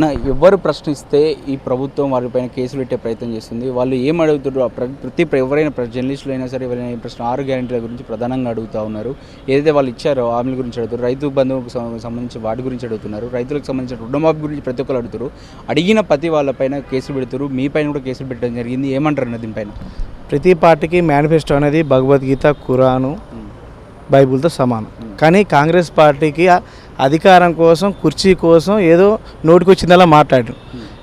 నా ఎవరు ప్రశ్నిస్తే ఈ ప్రభుత్వం వారిపైన కేసులు పెట్టే ప్రయత్నం చేస్తుంది. వాళ్ళు ఏం అడుగుతారు ప్రతి ఎవరైనా జర్నలిస్టులు అయినా సరే ఎవరైనా ఈ ప్రశ్న ఆరు గ్యారెంటీల గురించి ప్రధానంగా అడుగుతూ ఉన్నారు. ఏదైతే వాళ్ళు ఇచ్చారో హామీల గురించి అడుగుతారు రైతు బంధువుకు సంబంధించి వాటి గురించి అడుగుతున్నారు. రైతులకు సంబంధించిన రుణమాఫీ గురించి ప్రతి ఒక్కరు అడుగుతారు అడిగిన ప్రతి వాళ్ళపైన కేసులు పెడుతారు మీ పైన కూడా కేసులు పెట్టడం జరిగింది. ఏమంటారు అన్న దీనిపైన? ప్రతి పార్టీకి మేనిఫెస్టో అనేది భగవద్గీత ఖురాను బైబిల్తో సమానం. కానీ కాంగ్రెస్ పార్టీకి అధికారం కోసం కుర్చీ కోసం ఏదో నోటికొచ్చిందలా మాట్లాడు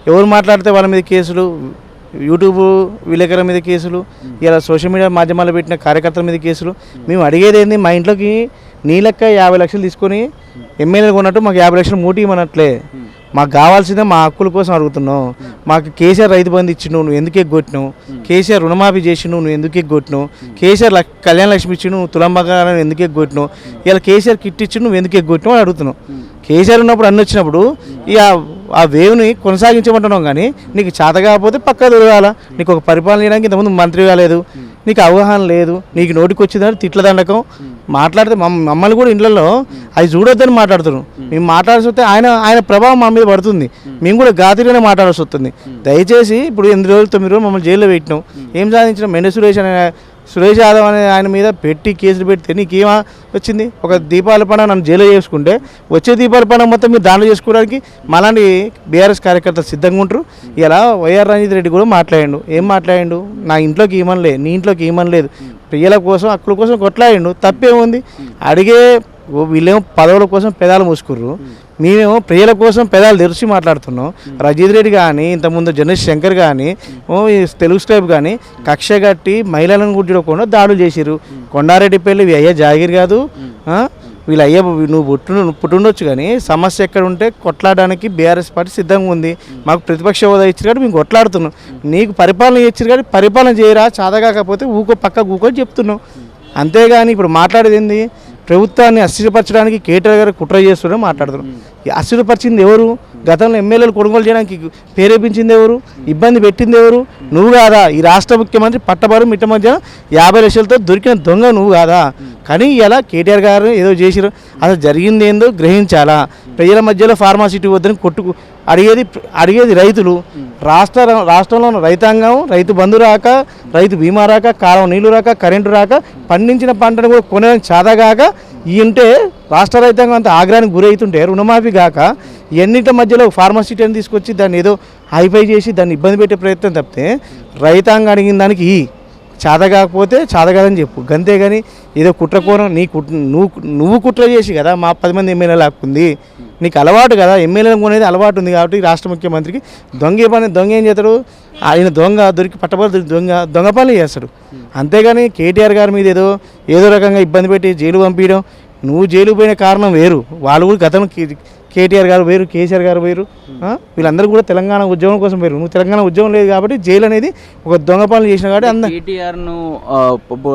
ఎవరు మాట్లాడితే వాళ్ళ మీద కేసులు యూట్యూబ్ విలేకరుల మీద కేసులు ఇలా సోషల్ మీడియా మాధ్యమాల్లో పెట్టిన కార్యకర్తల మీద కేసులు. మేము అడిగేది ఏంది? మా ఇంట్లోకి నీ లెక్క యాభై లక్షలు తీసుకొని ఎమ్మెల్యేలు కొన్నట్టు మాకు యాభై లక్షలు మూటి ఇవ్వనట్లే. మాకు కావాల్సిందే మా హక్కుల కోసం అడుగుతున్నావు. మాకు కేసీఆర్ రైతు బంధు ఇచ్చిండు నువ్వు ఎందుకు ఎగ్గొట్టినావు? కేసీఆర్ రుణమాఫీ చేసిండు నువ్వు ఎందుకు ఎగ్గొట్టినావు? కేసీఆర్ కళ్యాణ లక్ష్మి ఇచ్చిండు నువ్వు తులం బంగారం ఎందుకు ఎగ్గొట్టినావు? ఇలా కేసీఆర్ కిట్ ఇచ్చిండు నువ్వు ఎందుకు ఎగ్గొట్టినావు అని అడుగుతున్నావు. కేసీఆర్ ఉన్నప్పుడు అన్ని వచ్చినప్పుడు ఇక ఆ వేవ్ని కొనసాగించమంటున్నాం కానీ నీకు చేత కాకపోతే పక్క దొరకాల? నీకు ఒక పరిపాలన చేయడానికి ఇంతకుముందు మంత్రి కాలేదు. నీకు అవగాహన లేదు నీకు నోటికి వచ్చిందని తిట్ల దండకం. మాట్లాడితే మమ్- మమ్మల్ని కూడా ఇండ్లలో అవి చూడొద్దని మాట్లాడుతున్నాం మేము మాట్లాడాల్సి వస్తే ఆయన ఆయన ప్రభావం మా మీద పడుతుంది. మేము కూడా గాతిలోనే మాట్లాడాల్సి వస్తుంది దయచేసి ఇప్పుడు ఎనిమిది రోజులు తొమ్మిది రోజులు మమ్మల్ని జైల్లో పెట్టినాం. ఏం సాధించిన? మెండ సురేష్ అనే సురేష్ యాదవ్ అనే ఆయన మీద పెట్టి కేసులు పెడితే నీకేమా వచ్చింది? ఒక దీపావళి పండుగ నన్ను జైలు చేసుకుంటే వచ్చే దీపావళి పండుగ మొత్తం మీరు దానిలో చేసుకోవడానికి మలాంటి బీఆర్ఎస్ కార్యకర్తలు సిద్ధంగా ఉంటారు. ఇలా వైఆర్ రంజిత్ రెడ్డి కూడా మాట్లాడిండు. ఏం మాట్లాడిండు? నా ఇంట్లోకి ఏమని లేదు నీ ఇంట్లోకి ఏమని లేదు ప్రియల కోసం అక్కల కోసం కొట్లాడిండు. తప్పేముంది? అడిగే వీళ్ళేమో పదవుల కోసం పెదాలు మూసుకుర్రు. మేమేమో ప్రియుల కోసం పెదాలు తెరిచి మాట్లాడుతున్నాం. రజిత్ రెడ్డి కానీ ఇంతకుముందు జనేష్ శంకర్ కానీ ఓ తెలుగు స్టైప్ కానీ కక్ష కట్టి మహిళలను గుడ్డకుండా దాడులు చేసిర్రు. కొండారెడ్డి పెళ్ళి అయ్యే జాగిర్ కాదు వీళ్ళు అయ్యే నువ్వు పుట్టు పుట్టుండొచ్చు కానీ సమస్య ఎక్కడ ఉంటే కొట్లాడడానికి బీఆర్ఎస్ పార్టీ సిద్ధంగా ఉంది. మాకు ప్రతిపక్ష హోదా ఇచ్చారు కాబట్టి మేము కొట్లాడుతున్నాం. నీకు పరిపాలన ఇచ్చారు కాబట్టి పరిపాలన చేయరా చాదగాకపోతే ఊకో పక్క ఊకో చెప్తున్నాం. అంతేగాని ఇప్పుడు మాట్లాడేది ఏంది? ప్రభుత్వాన్ని అస్థిరపరచడానికి కేటీఆర్ గారు కుట్ర చేస్తున్నారని మాట్లాడుతున్నాం. అస్థిరపరిచింది ఎవరు? గతంలో ఎమ్మెల్యేలు కొనుగోలు చేయడానికి ప్రేరేపించింది ఎవరు? ఇబ్బంది పెట్టింది ఎవరు? నువ్వు కాదా? ఈ రాష్ట్ర ముఖ్యమంత్రి పట్టబారు మిట్ట మధ్య యాభై లక్షలతో దొరికిన దొంగ నువ్వు కాదా? కానీ ఇలా కేటీఆర్ గారు ఏదో చేసిరు అసలు జరిగింది ఏందో గ్రహించాలా? ప్రజల మధ్యలో ఫార్మాసిటీ వద్దని కొట్టుకు అడిగేది అడిగేది రైతులు. రాష్ట్ర రాష్ట్రంలో ఉన్న రైతాంగం రైతు బంధు రాక రైతు బీమా రాక కాలం నీళ్ళు రాక కరెంటు రాక పండించిన పంటను కూడా కొనడానికి చాదగాక ఈ ఉంటే రాష్ట్ర రైతాంగం అంత ఆగ్రహానికి గురవుతుంటే రుణమాఫీ కాక ఎన్నింటి మధ్యలో ఫార్మాసిటీ అని తీసుకొచ్చి దాన్ని ఏదో హైఫై చేసి దాన్ని ఇబ్బంది పెట్టే ప్రయత్నం తప్పితే రైతాంగం అడిగిన దానికి ఈ చాద కాకపోతే చాద కాదని చెప్పు. గంతే కానీ ఏదో కుట్రకోరం నీ కుట్ నువ్వు నువ్వు కుట్ర చేసి కదా మా పది మంది ఎమ్మెల్యేలు హక్కుంది నీకు అలవాటు కదా ఎమ్మెల్యేలు కొనేది అలవాటు ఉంది కాబట్టి రాష్ట్ర ముఖ్యమంత్రికి దొంగ పని దొంగ ఏం చేస్తాడు? ఆయన దొంగ దొరికి పట్టబడి దొంగ దొంగ పనులు చేస్తాడు. అంతేగాని కేటీఆర్ గారి మీద ఏదో ఏదో రకంగా ఇబ్బంది పెట్టి జైలు పంపించడం నువ్వు జైలు పోయిన కారణం వేరు. వాళ్ళు కూడా గతం కేటీఆర్ గారు వేరు కేసీఆర్ గారు వేరు. ఆ? వీళ్ళందరూ కూడా తెలంగాణ ఉద్యమం కోసం వేరు. నువ్వు తెలంగాణ ఉద్యమం లేదు కాబట్టి జైలు అనేది ఒక దొంగ పనులు చేసిన కాబట్టి అంద కేటీఆర్ను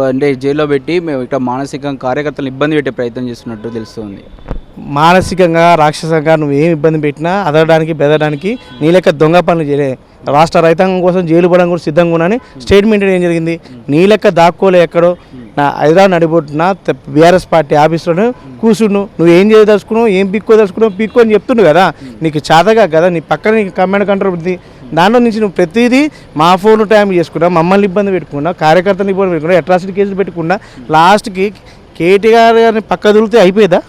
అంటే జైల్లో పెట్టి మేము ఇక్కడ మానసికంగా కార్యకర్తలను ఇబ్బంది పెట్టే ప్రయత్నం చేస్తున్నట్టు తెలుస్తుంది. మానసికంగా రాక్షసంగా నువ్వు ఏం ఇబ్బంది పెట్టినా అదడానికి బెదడానికి నీ లెక్క దొంగ పనులు చేయలే. రాష్ట్ర రైతాంగం కోసం జైలు పడడం కూడా సిద్ధంగా ఉన్నాని స్టేట్మెంట్ ఏం జరిగింది? నీ లెక్క దాక్కోలే ఎక్కడో. నా హైదరాబాద్ నడిబొట్టున బీఆర్ఎస్ పార్టీ ఆఫీసులో కూర్చుండు. నువ్వు ఏం చేయదలుచుకున్నావు? ఏం పిక్కో దలుచుకున్నావు అని చెప్తుండు కదా. నీకు చాతగా కదా. నీ పక్కన నీకు కమాండ్ కంట్రోల్ ఉంది. దాంట్లో నుంచి నువ్వు ప్రతిదీ మా ఫోన్ టైం చేసుకున్నా మమ్మల్ని ఇబ్బంది పెట్టుకున్నా కార్యకర్తలు ఇబ్బంది పెట్టుకున్నా అట్రాసిటీ కేసులు పెట్టుకున్నా లాస్ట్కి కేటీఆర్ గారిని పక్క దొరికితే అయిపోయేదా?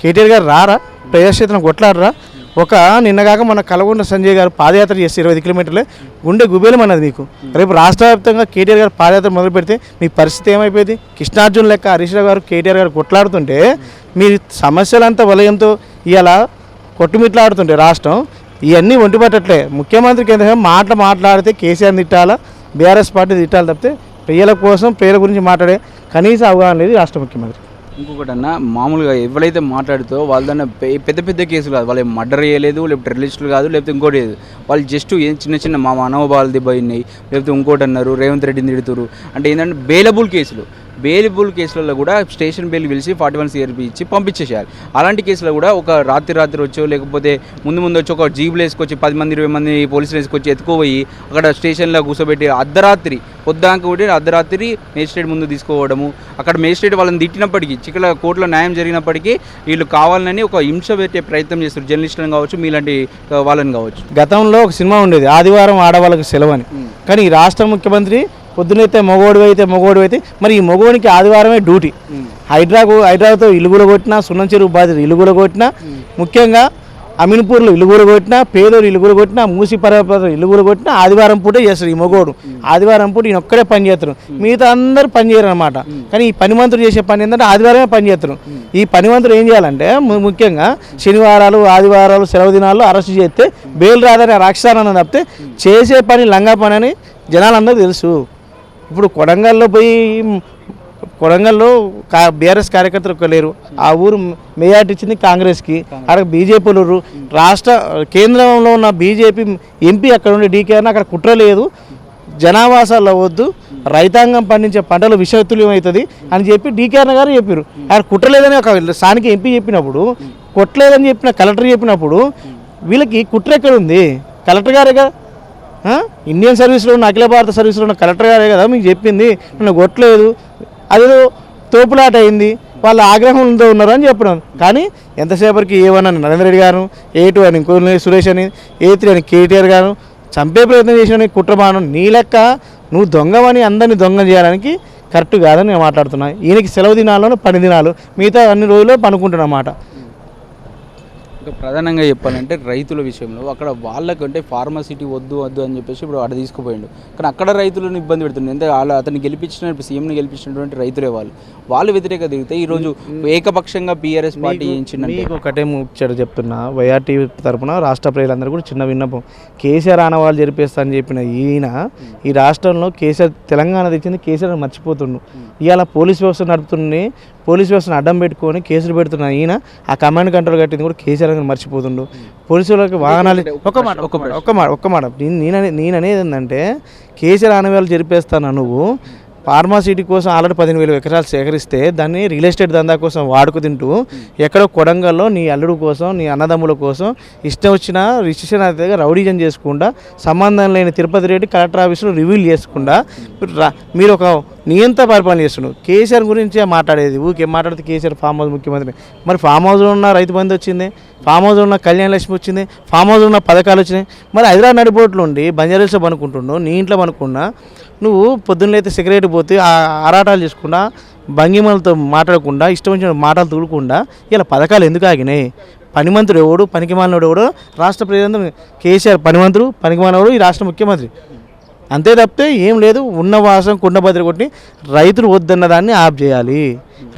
కేటీఆర్ గారు రారా? ప్రజాక్షేత్రం కొట్లాడరా? ఒక నిన్నగాక మన కలగొండ సంజయ్ గారు పాదయాత్ర చేస్తే ఇరవై కిలోమీటర్లే. గుండె గుబేలం అన్నది మీకు రేపు రాష్ట్ర వ్యాప్తంగా కేటీఆర్ గారు పాదయాత్ర మొదలు పెడితే మీ పరిస్థితి ఏమైపోయింది? కృష్ణార్జున్ లెక్క హరీష్ రావు గారు కేటీఆర్ గారు కొట్లాడుతుంటే మీ సమస్యలంతా వలయంతో ఇలా కొట్టుమిట్లాడుతుంటే రాష్ట్రం ఇవన్నీ ఒంటిపట్టట్లే. ముఖ్యమంత్రికి ఏంటంటే మాటలు మాట్లాడితే కేసీఆర్ తిట్టాలా? బీఆర్ఎస్ పార్టీ తిట్టాలి తప్పితే ప్రజల కోసం ప్రియల గురించి మాట్లాడే కనీస అవగాహన లేదు రాష్ట్ర ముఖ్యమంత్రి. ఇంకొకటి అన్న మామూలుగా ఎవరైతే మాట్లాడుతో వాళ్ళదన్న పెద్ద పెద్ద కేసులు కాదు. వాళ్ళు మర్డర్ చేయలేదు లేకపోతే టెర్రరిస్టులు కాదు లేకపోతే ఇంకోటి లేదు. వాళ్ళు జస్ట్ ఏం చిన్న చిన్న మా మనోభావాలు దెబ్బయినాయి లేకపోతే ఇంకోటి అన్నారు రేవంత్ రెడ్డిని తిడుతురు అంటే ఏంటంటే బెయిలబుల్ కేసులు. బెయిలబుల్ కేసులలో కూడా స్టేషన్ బెయిల్ పిలిచి ఫార్టీ వన్ సిఆర్పి ఇచ్చి పంపించేసేయాలి అలాంటి కేసులో కూడా ఒక రాత్రి రాత్రి వచ్చో లేకపోతే ముందు ముందు వచ్చి ఒక జీబులు వేసుకొచ్చి పది మంది ఇరవై మంది పోలీసులు వేసుకొచ్చి ఎత్తుకోపోయి అక్కడ స్టేషన్లో కూర్చోబెట్టి అర్ధరాత్రి పొద్దాక ఉండి అర్ధరాత్రి మేజిస్ట్రేట్ ముందు తీసుకోవడము. అక్కడ మేజిస్ట్రేట్ వాళ్ళని తిట్టినప్పటికీ చిక్కల కోర్టులో న్యాయం జరిగినప్పటికీ వీళ్ళు కావాలని ఒక హింస పెట్టే ప్రయత్నం చేస్తారు జర్నలిస్టులను కావచ్చు మీలాంటి వాళ్ళని కావచ్చు. గతంలో ఒక సినిమా ఉండేది ఆదివారం ఆడవాళ్ళకి సెలవు అని కానీ ఈ రాష్ట్ర ముఖ్యమంత్రి పొద్దునైతే మగోడు అయితే మగోడు అయితే మరి ఈ మగోడికి ఆదివారమే డ్యూటీ. హైడ్రాకు హైడ్రాతో ఇల్లుగుల కొట్టినా సున్నం చెరువు బాధితులు ఇల్లుగుల కొట్టినా ముఖ్యంగా అమినపూర్లు ఇలుగురు కొట్టినా పేదోరు ఇలుగురు కొట్టినా మూసి పర్వతం ఇలుగురు కొట్టినా ఆదివారం పూటే చేస్తారు ఈ మగోడు. ఆదివారం పూట ఈయన ఒక్కడే పని చేస్తారు. మిగతా అందరు పని చేయరు అనమాట కానీ ఈ పనిమంతుడు చేసే పని ఏంటంటే ఆదివారమే పని చేస్తారు. ఈ పనిమంతుడు ఏం చేయాలంటే ముఖ్యంగా శనివారాలు ఆదివారాలు సెలవు దినాల్లో అరెస్ట్ చేస్తే బెయిల్ రాదని రాక్షసానని తప్పితే చేసే పని లంగా పని అని జనాలందరూ తెలుసు. ఇప్పుడు కొడంగల్లో పోయి కొడంగల్లో కా బీఆర్ఎస్ కార్యకర్తలు ఒక్క లేరు. ఆ ఊరు మేయాట్ ఇచ్చింది కాంగ్రెస్కి. అక్కడ బీజేపీ వాళ్ళు రాష్ట్ర కేంద్రంలో ఉన్న బీజేపీ ఎంపీ అక్కడ ఉండే డీకే అన్న అక్కడ కుట్ర లేదు. జనావాసాల్లో వద్దు. రైతాంగం పండించే పంటలు విషతుల్యం అవుతుంది అని చెప్పి డీకే అన్న గారు చెప్పారు ఆయన కుట్రలేదని ఒక స్థానిక ఎంపీ చెప్పినప్పుడు కొట్టలేదని చెప్పిన కలెక్టర్ చెప్పినప్పుడు వీళ్ళకి కుట్ర ఎక్కడ ఉంది కలెక్టర్ గారే కదా? ఇండియన్ సర్వీస్లో ఉన్న అఖిల భారత సర్వీస్లో ఉన్న కలెక్టర్ గారే కదా మీకు చెప్పింది. నన్ను కొట్టలేదు. అదేదో తోపులాట అయింది వాళ్ళ ఆగ్రహంతో ఉన్నారు అని చెప్పడం కానీ ఎంతసేపటికి ఏ వన్ అని నరేంద్ర రెడ్డి గారు ఏ టూ అని ఇంకో సురేష్ అని ఏ త్రీ అని కేటీఆర్ గారు చంపే ప్రయత్నం చేసిన కుట్రబాను నీ లెక్క నువ్వు దొంగవని అందరినీ దొంగ చేయడానికి కరెక్ట్ కాదని నేను మాట్లాడుతున్నాను ఈయనకి సెలవు దినాల్లోనూ పని దినాలు మిగతా అన్ని రోజులు పనుకుంటున్నమాట. ఇంకా ప్రధానంగా చెప్పాలంటే రైతుల విషయంలో అక్కడ వాళ్ళకంటే ఫార్మసిటీ వద్దు వద్దు అని చెప్పేసి ఇప్పుడు అక్కడ తీసుకుపోయిండు. కానీ అక్కడ రైతులను ఇబ్బంది పెడుతుంది ఎంత వాళ్ళ అతన్ని గెలిపించిన సీఎంని గెలిపించినటువంటి రైతులే వాళ్ళు. వాళ్ళు వ్యతిరేక తిరిగితే ఈరోజు ఏకపక్షంగా బీఆర్ఎస్ పార్టీ మీకు ఒకటే ముచ్చట చెప్తున్నా. వైఆర్టీ తరపున రాష్ట్ర ప్రజలందరూ కూడా చిన్న విన్నపం. కేసీఆర్ ఆనవాళ్ళు జరిపేస్తా అని చెప్పిన ఈయన ఈ రాష్ట్రంలో కేసీఆర్ తెలంగాణ తెచ్చింది కేసీఆర్ మర్చిపోతుండు. ఇవాళ పోలీస్ వ్యవస్థ నడుపుతుంది పోలీస్ వ్యవస్థను అడ్డం పెట్టుకొని కేసులు పెడుతున్న ఈయన ఆ కమాండ్ కంట్రోల్ కట్టింది కూడా కేసీఆర్ గారు మర్చిపోతుండు. పోలీసు వాళ్ళకి వాహనాలు ఒక మాట ఒక మాట. ఒక్క మాట ఒక్క మాట. నేను నేను- నేను అనేది ఏంటంటే కేసీఆర్ ఆనవాళ్ళు జరిపేస్తాను నువ్వు? ఫార్మాసిటీ కోసం ఆల్రెడీ పదిహేను వేల ఎకరాలు సేకరిస్తే దాన్ని రియల్ ఎస్టేట్ దందా కోసం వాడుకు తింటూ ఎక్కడో కొడంగల్లో నీ అల్లుడు కోసం నీ అన్నదమ్ముల కోసం ఇష్టం వచ్చిన రిజిస్ట్రేషన్ అయితే రౌడీజన్ చేసుకుండా సంబంధం లేని తిరుపతి రెడ్డి కలెక్టర్ ఆఫీసులో రివ్యూలు చేసుకుండా మీరు ఒక నియంత పరిపాలన చేస్తున్నాడు కేసీఆర్ గురించే మాట్లాడేది. ఊకే మాట్లాడితే కేసీఆర్ ఫామ్ హౌస్ ముఖ్యమంత్రి. మరి ఫామ్ హౌస్లో ఉన్న రైతు బంధు వచ్చింది. ఫామ్ హౌస్లో ఉన్న కళ్యాణ లక్ష్మి వచ్చింది. ఫామ్ హౌస్లో ఉన్న పథకాలు వచ్చినాయి. మరి హైదరాబాద్ నడిపోట్లు ఉండి బంజారీస్లో పనుకుంటున్నావు నీ ఇంట్లో పనుకున్నా నువ్వు పొద్దున్నైతే సిగరెట్ పోతే ఆ ఆరాటాలు చేసుకుండా భంగిమలతో మాట్లాడకుండా ఇష్టం వచ్చిన మాటలు తూలకుండా ఇలా పథకాలు ఎందుకు ఆగినాయి? పనిమంతుడు ఎవడు? పనికిమాలినోడు ఎవడో? రాష్ట్ర ప్రజలందరూ కేసీఆర్ పనిమంతుడు పనికిమాలినోడు ఈ రాష్ట్ర ముఖ్యమంత్రి. అంతే తప్పితే ఏం లేదు ఉన్న వాసం కుండబద్ర కొట్టి రైతులు వద్దన్న దాన్ని ఆప్ చేయాలి.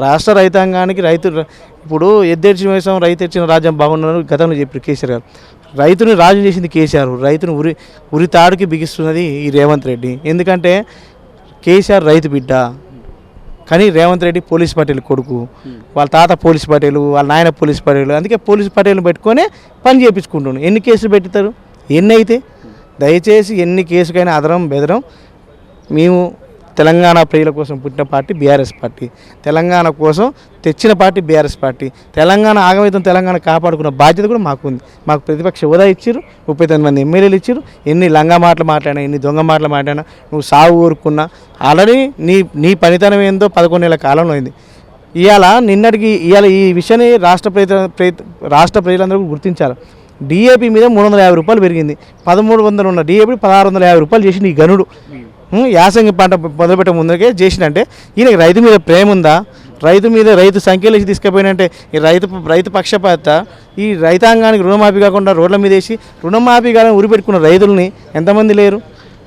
రాష్ట్ర రైతాంగానికి రైతు ఇప్పుడు ఎద్దేర్చిన వేసాం రైతు ఇచ్చిన రాజ్యం బాగున్నారు గతంలో చెప్పారు కేసీఆర్ గారు. రైతుని రాజు చేసింది కేసీఆర్ రైతుని ఉరి ఉరి తాడుకి బిగిస్తున్నది ఈ రేవంత్ రెడ్డి. ఎందుకంటే కేసీఆర్ రైతు బిడ్డ. కానీ రేవంత్ రెడ్డి పోలీస్ పటేల్ కొడుకు. వాళ్ళ తాత పోలీస్ పటేలు వాళ్ళ నాయన పోలీస్ పటేలు. అందుకే పోలీస్ పటేలు పెట్టుకొని పని చేయించుకుంటున్నాను ఎన్ని కేసులు పెడతారు ఎన్ని అయితే దయచేసి ఎన్ని కేసుకైనా అదరం బెదరం. మేము తెలంగాణ ప్రజల కోసం పుట్టిన పార్టీ బీఆర్ఎస్ పార్టీ. తెలంగాణ కోసం తెచ్చిన పార్టీ బీఆర్ఎస్ పార్టీ. తెలంగాణ ఆగమితం తెలంగాణ కాపాడుకున్న బాధ్యత కూడా మాకు ఉంది మాకు ప్రతిపక్ష హోదా ఇచ్చారు ముప్పై తొమ్మిది మంది ఎమ్మెల్యేలు ఇచ్చారు ఎన్ని లంగా మాటలు మాట్లాడినా ఎన్ని దొంగ మాటలు మాట్లాడినా నువ్వు సాగు ఊరుకున్నా ఆల్రెడీ నీ నీ పనితనం ఏందో పదకొండు నెలల కాలంలో అయింది. ఇవాళ నిన్నటికి ఇవాళ ఈ విషయాన్ని రాష్ట్ర ప్రజల రాష్ట్ర ప్రజలందరూ గుర్తించారు డిఏపీ మీద మూడు వందల యాభై రూపాయలు పెరిగింది. పదమూడు వందలు ఉన్న డిఏపీ పదహారు వందల యాభై రూపాయలు చేసింది ఈ గనుడు. యాసంగి పంట మొదలుపెట్ట ముందుకే చేసినంటే ఈయనకి రైతు మీద ప్రేమ ఉందా? రైతు మీద రైతు సంఖ్యలు తీసుకుపోయినంటే ఈ రైతు రైతు పక్షపాత ఈ రైతాంగానికి రుణమాఫీ కాకుండా రోడ్ల మీద వేసి రుణమాఫీ కానీ ఉరిపెట్టుకున్న రైతుల్ని ఎంతమంది లేరు?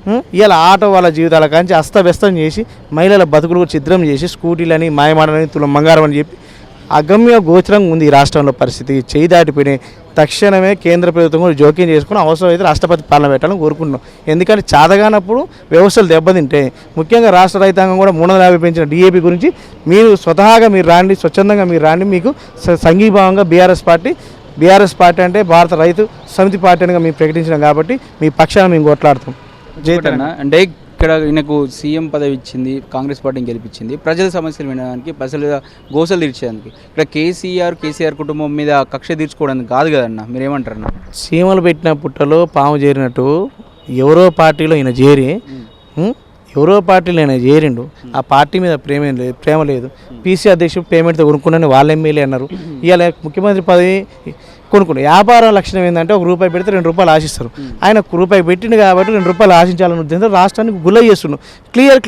ఉం? ఇవాళ ఆటో వాళ్ళ జీవితాల కాంచి అస్తవ్యస్తం చేసి మహిళల బతుకులు చిద్రం ఛిద్రం చేసి స్కూటీలని మాయమాడని తులం బంగారం అని చెప్పి అగమ్య గోచరంగా ఉంది ఈ రాష్ట్రంలో పరిస్థితి. చేయి దాటిపోయినాయి. తక్షణమే కేంద్ర ప్రభుత్వం కూడా జోక్యం చేసుకుని అవసరమైతే రాష్ట్రపతి పాలన పెట్టాలని కోరుకుంటున్నాం. ఎందుకంటే చాదగానప్పుడు వ్యవస్థలు దెబ్బతింటే ముఖ్యంగా రాష్ట్ర రైతాంగం కూడా మూడు వందల యాభై పెంచిన డిఏపి గురించి మీరు స్వతహాగా మీరు రాండి స్వచ్ఛందంగా మీరు రాండి మీకు సంఘీభావంగా బీఆర్ఎస్ పార్టీ బీఆర్ఎస్ పార్టీ అంటే భారత రైతు సమితి పార్టీ అని మేము ప్రకటించినాం కాబట్టి మీ పక్షాన మేము కొట్లాడతాం. అంటే ఇక్కడ ఈయనకు సీఎం పదవి ఇచ్చింది కాంగ్రెస్ పార్టీని గెలిపించింది. ప్రజల సమస్యలు వినడానికి ప్రజల గోసలు తీర్చేదానికి ఇక్కడ కేసీఆర్ కేసీఆర్ కుటుంబం మీద కక్ష తీర్చుకోవడానికి కాదు కదన్న మీరేమంటారన్న? సీమలు పెట్టిన పుట్టలో పాము చేరినట్టు ఎవరో పార్టీలో ఈయన చేరి ఎవరో పార్టీలో ఆయన చేరిండు. ఆ పార్టీ మీద ప్రేమ లేదు ప్రేమ లేదు. పీసీ అధ్యక్షుడు పేమెంట్తో కొనుక్కున్నాను వాళ్ళ ఎమ్మెల్యే అన్నారు. ఇవాళ ముఖ్యమంత్రి పదవి కొనుక్కుని. వ్యాపారం లక్షణం ఏంటంటే ఒక రూపాయి పెడితే రెండు రూపాయలు ఆశిస్తారు. ఆయన ఒక రూపాయి పెట్టిండు కాబట్టి రెండు రూపాయలు ఆశించాలని ఉద్దేశంతో రాష్ట్రానికి గుల్ల చేస్తున్నాడు క్లియర్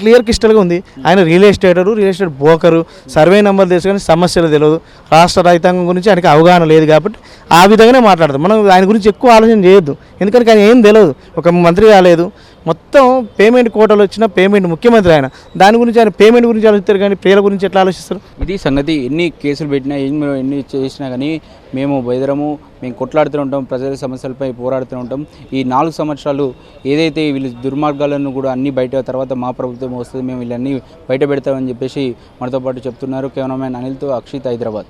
క్లియర్ క్రిస్టల్గా ఉంది. ఆయన real ఎస్టేటరు real estate broker survey number తెలుసుకొని సమస్యలు తెలియదు. రాష్ట్ర రైతాంగం గురించి ఆయనకి అవగాహన లేదు కాబట్టి ఆ విధంగానే మాట్లాడతాం. మనం ఆయన గురించి ఎక్కువ ఆలోచన చేయొద్దు. ఎందుకంటే ఆయన ఏం తెలియదు. ఒక మంత్రి కాలేదు మొత్తం పేమెంట్ కోటలు వచ్చిన పేమెంట్ ముఖ్యమంత్రి ఆయన. దాని గురించి ఆయన పేమెంట్ గురించి ఆలోచిస్తారు కానీ పేర్ల గురించి ఎట్లా ఆలోచిస్తారు? ఇది సంగతి. ఎన్ని కేసులు పెట్టినా ఎన్ని ఎన్ని చేసినా కానీ మేము వైద్యము మేము కొట్లాడుతూ ఉంటాం ప్రజల సమస్యలపై పోరాడుతూ ఉంటాం. ఈ నాలుగు సంవత్సరాలు ఏదైతే వీళ్ళు దుర్మార్గాలను కూడా అన్ని బయట తర్వాత మా ప్రభుత్వం వస్తుంది మేము వీళ్ళన్నీ బయట పెడతామని చెప్పేసి మనతో పాటు చెప్తున్నారు కెమెరామ్యాన్ అనిల్తో అక్షిత్ హైదరాబాద్.